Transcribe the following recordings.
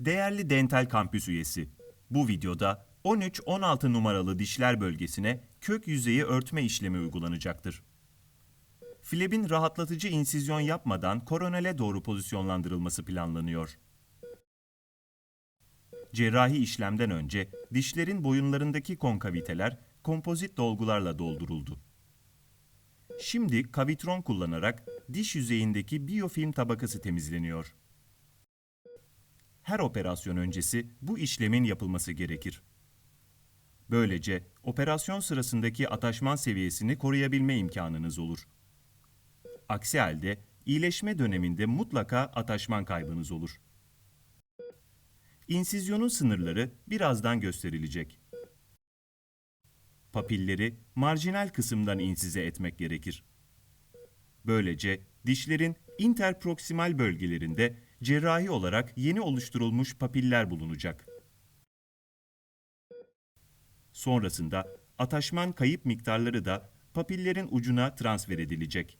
Değerli Dental Kampüs üyesi, bu videoda 13-16 numaralı dişler bölgesine kök yüzeyi örtme işlemi uygulanacaktır. Flebin rahatlatıcı insizyon yapmadan koronale doğru pozisyonlandırılması planlanıyor. Cerrahi işlemden önce dişlerin boyunlarındaki konkaviteler kompozit dolgularla dolduruldu. Şimdi kavitron kullanarak diş yüzeyindeki biyofilm tabakası temizleniyor. Her operasyon öncesi bu işlemin yapılması gerekir. Böylece operasyon sırasındaki ataşman seviyesini koruyabilme imkanınız olur. Aksi halde iyileşme döneminde mutlaka ataşman kaybınız olur. İnsizyonun sınırları birazdan gösterilecek. Papilleri marjinal kısımdan insize etmek gerekir. Böylece dişlerin interproksimal bölgelerinde cerrahi olarak yeni oluşturulmuş papiller bulunacak. Sonrasında ataşman kayıp miktarları da papillerin ucuna transfer edilecek.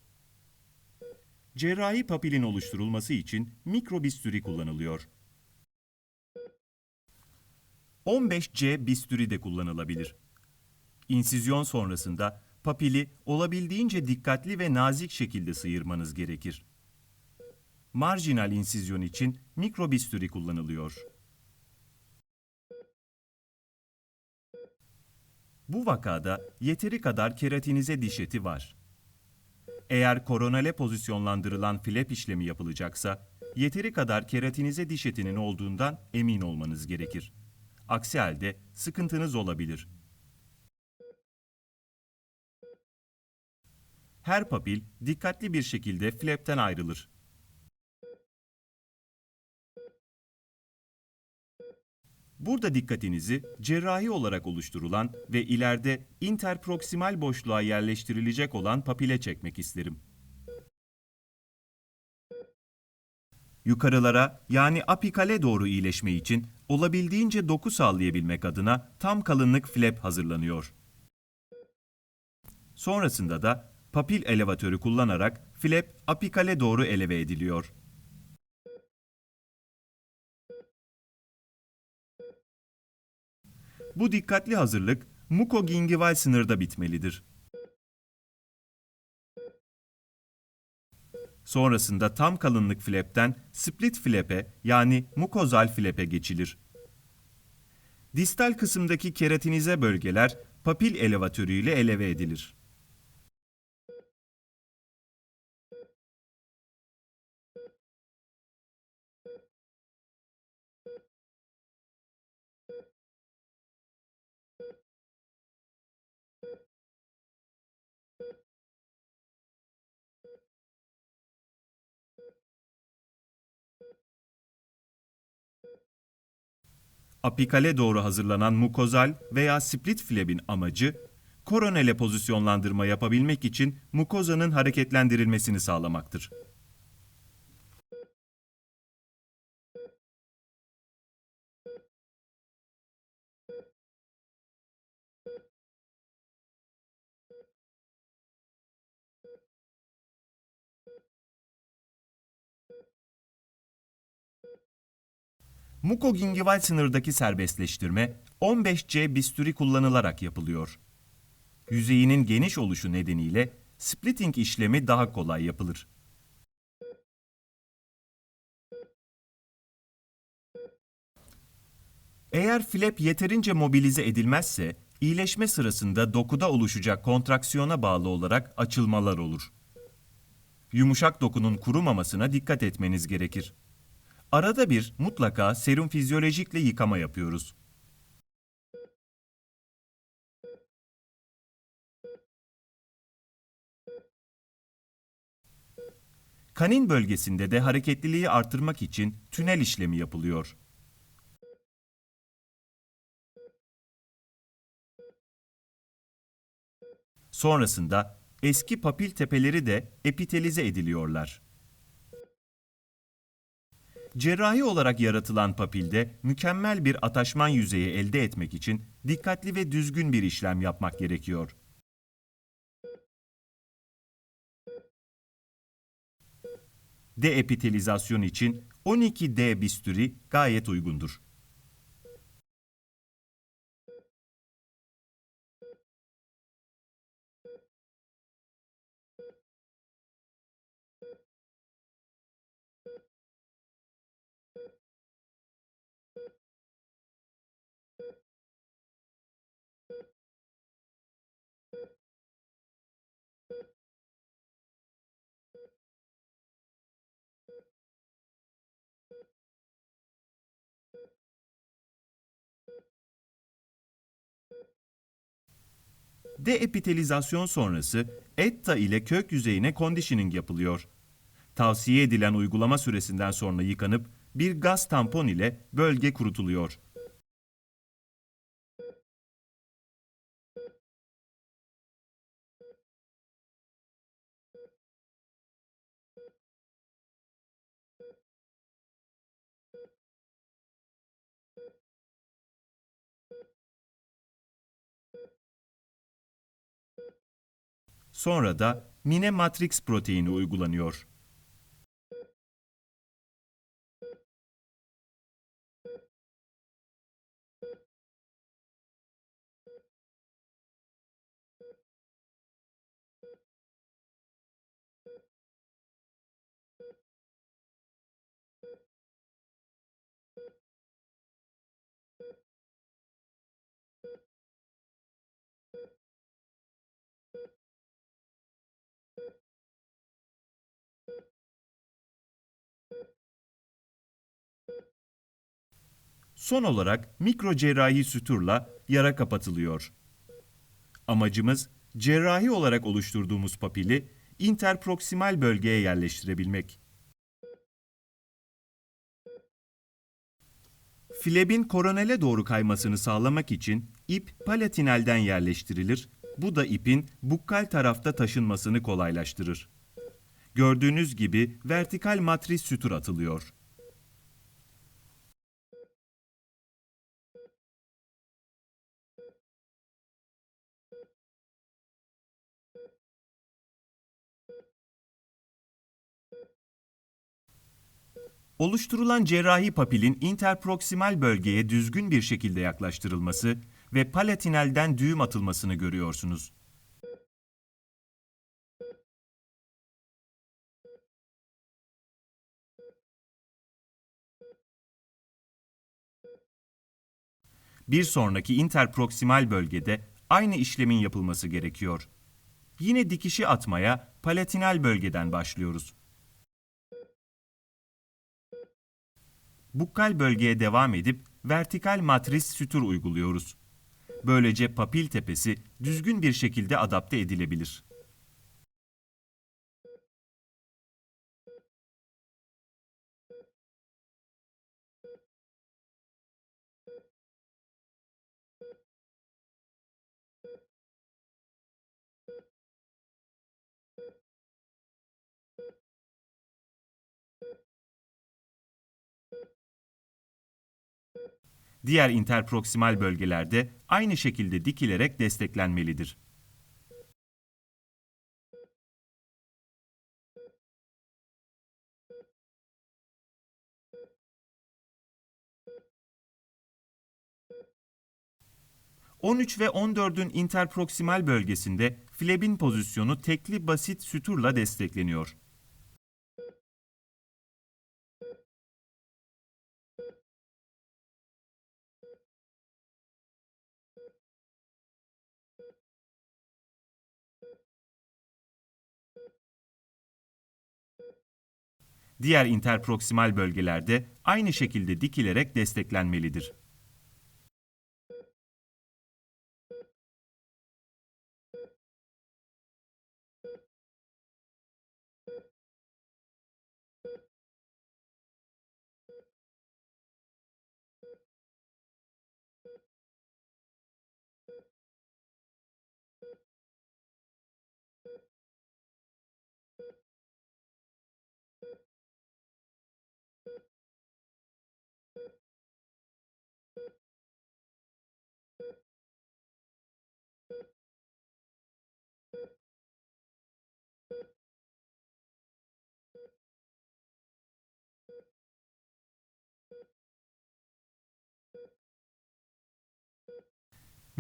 Cerrahi papilin oluşturulması için mikrobistüri kullanılıyor. 15C bistüri de kullanılabilir. İnsizyon sonrasında papili olabildiğince dikkatli ve nazik şekilde sıyırmanız gerekir. Marjinal insizyon için mikrobistüri kullanılıyor. Bu vakada yeteri kadar keratinize diş eti var. Eğer koronale pozisyonlandırılan flap işlemi yapılacaksa, yeteri kadar keratinize diş etinin olduğundan emin olmanız gerekir. Aksi halde sıkıntınız olabilir. Her papil dikkatli bir şekilde flapten ayrılır. Burada dikkatinizi cerrahi olarak oluşturulan ve ileride interproksimal boşluğa yerleştirilecek olan papile çekmek isterim. Yukarılara yani apikale doğru iyileşme için olabildiğince doku sağlayabilmek adına tam kalınlık flap hazırlanıyor. Sonrasında da papil elevatörü kullanarak flap apikale doğru eleve ediliyor. Bu dikkatli hazırlık mukogingival sınırda bitmelidir. Sonrasında tam kalınlık flapten split flap'e yani mukozal flap'e geçilir. Distal kısımdaki keratinize bölgeler papil elevatörüyle eleve edilir. Apikale doğru hazırlanan mukozal veya split flap'in amacı, koronele pozisyonlandırma yapabilmek için mukozanın hareketlendirilmesini sağlamaktır. Mukogingival sınırdaki serbestleştirme 15C bistüri kullanılarak yapılıyor. Yüzeyinin geniş oluşu nedeniyle splitting işlemi daha kolay yapılır. Eğer flap yeterince mobilize edilmezse, iyileşme sırasında dokuda oluşacak kontraksiyona bağlı olarak açılmalar olur. Yumuşak dokunun kurumamasına dikkat etmeniz gerekir. Arada bir mutlaka serum fizyolojikle yıkama yapıyoruz. Kanin bölgesinde de hareketliliği artırmak için tünel işlemi yapılıyor. Sonrasında eski papil tepeleri de epitelize ediliyorlar. Cerrahi olarak yaratılan papilde mükemmel bir ataşman yüzeyi elde etmek için dikkatli ve düzgün bir işlem yapmak gerekiyor. Deepitelizasyon için 12D bisturi gayet uygundur. Deepitelizasyon sonrası ETTA ile kök yüzeyine conditioning yapılıyor. Tavsiye edilen uygulama süresinden sonra yıkanıp bir gaz tampon ile bölge kurutuluyor. Sonra da mine matrix proteini uygulanıyor. Son olarak mikro cerrahi süturla yara kapatılıyor. Amacımız cerrahi olarak oluşturduğumuz papili interproksimal bölgeye yerleştirebilmek. Flebin koronele doğru kaymasını sağlamak için ip palatinalden yerleştirilir. Bu da ipin bukkal tarafta taşınmasını kolaylaştırır. Gördüğünüz gibi vertikal matris sütur atılıyor. Oluşturulan cerrahi papilin interproksimal bölgeye düzgün bir şekilde yaklaştırılması ve palatinalden düğüm atılmasını görüyorsunuz. Bir sonraki interproksimal bölgede aynı işlemin yapılması gerekiyor. Yine dikişi atmaya palatinal bölgeden başlıyoruz. Bukkal bölgeye devam edip vertikal matris sütur uyguluyoruz. Böylece papil tepesi düzgün bir şekilde adapte edilebilir. Diğer interproksimal bölgelerde aynı şekilde dikilerek desteklenmelidir. ...13 ve 14'ün interproksimal bölgesinde flebin pozisyonu tekli basit süturla destekleniyor. Diğer interproksimal bölgelerde aynı şekilde dikilerek desteklenmelidir.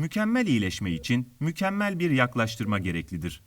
Mükemmel iyileşme için mükemmel bir yaklaştırma gereklidir.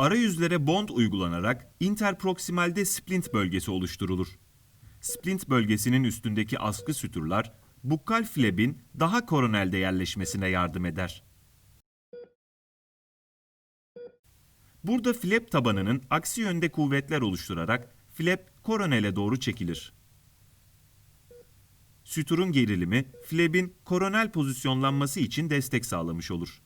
Arayüzlere bond uygulanarak interproksimalde splint bölgesi oluşturulur. Splint bölgesinin üstündeki askı süturlar, bukkal flebin daha koronelde yerleşmesine yardım eder. Burada flap tabanının aksi yönde kuvvetler oluşturarak flap koronele doğru çekilir. Süturun gerilimi flap'in koronel pozisyonlanması için destek sağlamış olur.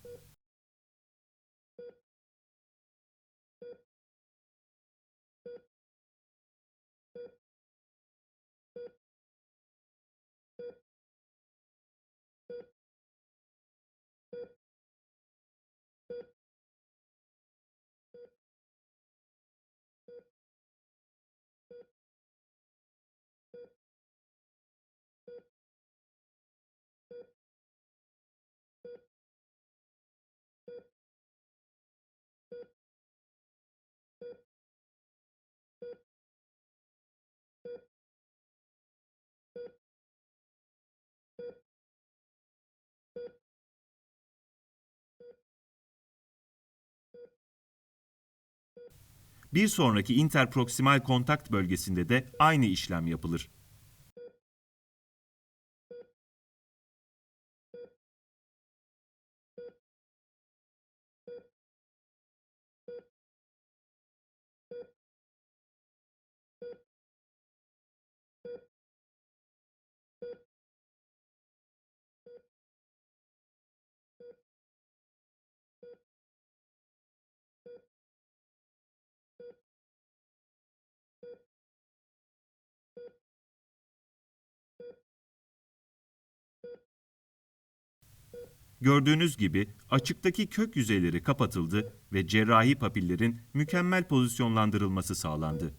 Bir sonraki interproksimal kontakt bölgesinde de aynı işlem yapılır. Gördüğünüz gibi açıktaki kök yüzeyleri kapatıldı ve cerrahi papillerin mükemmel pozisyonlandırılması sağlandı.